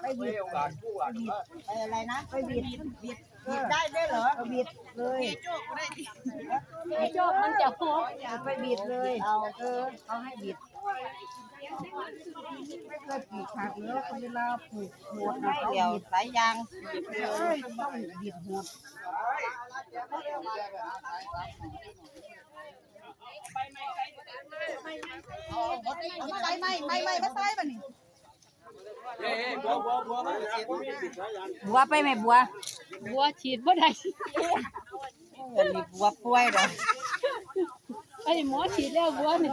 ไปบิดไปอะไรนะไปบิดบิดบิดได้ได้เหรอบิดเลยไอ้โจกมันจะโหกไปบิดเลยเอาเออเขาให้บิดไม่เคยปลูกผักเลยเวลาปลูกหัวนะเขาบิดสายยางเลยต้องบิดหัวไปไม่ไม่ไม่มาใส่ไป่ะนี่ บัวไปไหมบัว บัวฉีดบ่ได้อันนี้บัวป่วยเหรอไอ้หมอฉีดแล้วบัวนี่